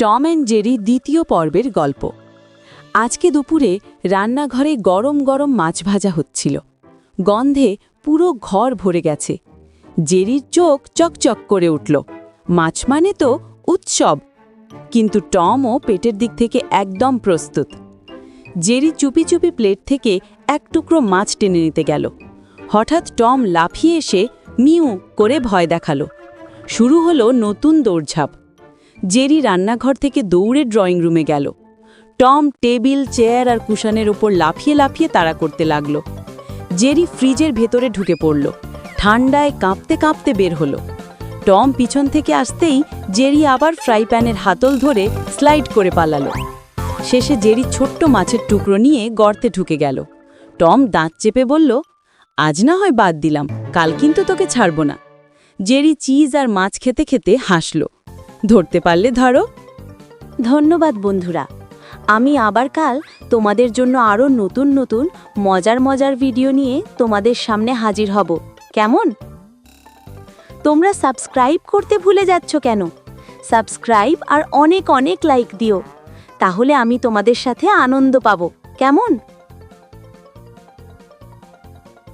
Tom and Jerry দ্বিতীয় পর্বের গল্প। আজকে দুপুরে রান্নাঘরে গরম গরম মাছ ভাজা হচ্ছিল। গন্ধে পুরো ঘর ভরে গেছে। জেরির চোখ চকচক করে উঠল। মাছ মানে তো উৎসব। কিন্তু টমও পেটের দিক থেকে একদম প্রস্তুত। জেরি চুপি চুপি প্লেট থেকে এক টুকরো মাছ টেনে নিতে গেল। হঠাৎ টম লাফিয়ে এসে মিউ করে ভয় দেখাল। শুরু হলো নতুন দৌড়ঝাঁপ। জেরি রান্নাঘর থেকে দৌড়ে ড্রয়িং রুমে গেল। টম, টেবিল, চেয়ার আর কুশানের ওপর লাফিয়ে লাফিয়ে তাড়া করতে লাগল। জেরি ফ্রিজের ভেতরে ঢুকে পড়ল। ঠান্ডায় কাঁপতে কাঁপতে বের হলো। টম পিছন থেকে আসতেই জেরি আবার ফ্রাই প্যানের হাতল ধরে স্লাইড করে পালালো। শেষে জেরি ছোট্ট মাছের টুকরো নিয়ে গর্তে ঢুকে গেল। টম দাঁত চেপে বলল, আজ না হয় বাদ দিলাম, কাল কিন্তু তোকে ছাড়ব না। জেরি চিজ আর মাছ খেতে খেতে হাসল। ধরতে পারলে ধরো। ধন্যবাদ বন্ধুরা, আমি আবার কাল তোমাদের জন্য আরও নতুন নতুন মজার মজার ভিডিও নিয়ে তোমাদের সামনে হাজির হব। কেমন? তোমরা সাবস্ক্রাইব করতে ভুলে যাচ্ছ কেন? সাবস্ক্রাইব আর অনেক অনেক লাইক দিও, তাহলে আমি তোমাদের সাথে আনন্দ পাবো। কেমন?